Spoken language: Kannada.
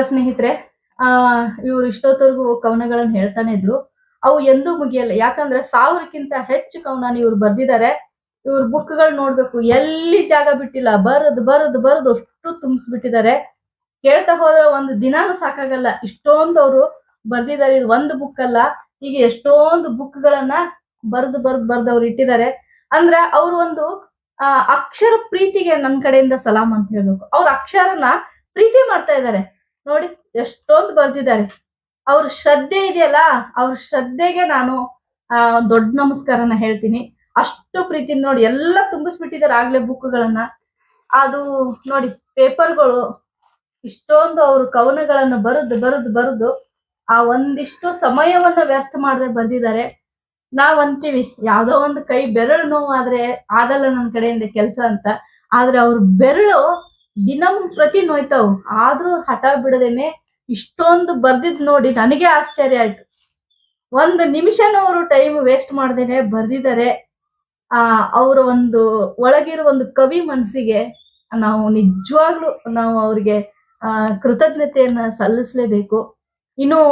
ಸ್ನೇಹಿತರೆ, ಆ, ಇವ್ರು ಇಷ್ಟೊತ್ತವರೆಗೂ ಕವನಗಳನ್ನ ಹೇಳ್ತಾನೆ ಇದ್ರು. ಅವು ಎಂದೂ ಮುಗಿಯಲ್ಲ. ಯಾಕಂದ್ರೆ ಸಾವಿರಕ್ಕಿಂತ ಹೆಚ್ಚು ಕವನ ಇವ್ರು ಬರ್ದಿದ್ದಾರೆ ಇವ್ರ ಬುಕ್ಗಳು ನೋಡ್ಬೇಕು. ಎಲ್ಲಿ ಜಾಗ ಬಿಟ್ಟಿಲ್ಲ. ಬರದ್ ಬರದ್ ಬರದ್ ಅಷ್ಟು ತುಂಬಿಸ್ಬಿಟ್ಟಿದ್ದಾರೆ ಕೇಳ್ತಾ ಹೋದ್ರೆ ಒಂದು ದಿನಾನು ಸಾಕಾಗಲ್ಲ. ಇಷ್ಟೊಂದು ಅವರು ಬರ್ದಿದ್ದಾರೆ ಇದು ಒಂದು ಬುಕ್ ಅಲ್ಲ. ಈಗ ಎಷ್ಟೊಂದು ಬುಕ್ಗಳನ್ನ ಬರ್ದು ಬರ್ದು ಬರ್ದು ಅವ್ರು ಇಟ್ಟಿದ್ದಾರೆ ಅಂದ್ರೆ ಅವ್ರ ಒಂದು ಅಕ್ಷರ ಪ್ರೀತಿಗೆ ನನ್ನ ಕಡೆಯಿಂದ ಸಲಾಮ್ ಅಂತ ಹೇಳ್ಬೇಕು. ಅವ್ರ ಅಕ್ಷರನ ಪ್ರೀತಿ ಮಾಡ್ತಾ ಇದ್ದಾರೆ ನೋಡಿ ಎಷ್ಟೊಂದು ಬರ್ದಿದ್ದಾರೆ. ಅವ್ರ ಶ್ರದ್ಧೆ ಇದೆಯಲ್ಲ, ಅವ್ರ ಶ್ರದ್ಧೆಗೆ ನಾನು ದೊಡ್ಡ ನಮಸ್ಕಾರನ ಹೇಳ್ತೀನಿ. ಅಷ್ಟು ಪ್ರೀತಿ ನೋಡಿ, ಎಲ್ಲ ತುಂಬಿಸ್ಬಿಟ್ಟಿದ್ದಾರೆ ಆಗ್ಲೇ ಬುಕ್ಗಳನ್ನ. ಅದು ನೋಡಿ, ಪೇಪರ್ಗಳು, ಇಷ್ಟೊಂದು ಅವ್ರ ಕವನಗಳನ್ನ ಬರೆದು ಬರೆದು ಬರೆದು, ಆ ಒಂದಿಷ್ಟು ಸಮಯವನ್ನ ವ್ಯರ್ಥ ಮಾಡದೆ ಬಂದಿದ್ದಾರೆ ನಾವ್ ಅಂತೀವಿ ಯಾವ್ದೋ ಒಂದು ಕೈ ಬೆರಳು ನೋವಾದ್ರೆ ಆಗಲ್ಲ ನನ್ನ ಕಡೆಯಿಂದ ಕೆಲಸ ಅಂತ. ಆದ್ರೆ ಅವ್ರ ಬೆರಳು ದಿನಂ ಪ್ರತಿ ನೋಯ್ತಾವ್. ಆದ್ರೂ ಹಠ ಬಿಡದೇನೆ ಇಷ್ಟೊಂದು ಬರ್ದಿದ್ ನೋಡಿ ನನಗೆ ಆಶ್ಚರ್ಯ ಆಯ್ತು. ಒಂದು ನಿಮಿಷನೂ ಅವರು ಟೈಮ್ ವೇಸ್ಟ್ ಮಾಡ್ದೇನೆ ಬರ್ದಿದ್ದಾರೆ ಆ, ಅವರ ಒಂದು ಒಳಗಿರೋ ಒಂದು ಕವಿ ಮನಸ್ಸಿಗೆ ನಾವು ನಿಜವಾಗ್ಲೂ ನಾವು ಅವ್ರಿಗೆ ಕೃತಜ್ಞತೆಯನ್ನ ಸಲ್ಲಿಸಲೇಬೇಕು. ಇನ್ನು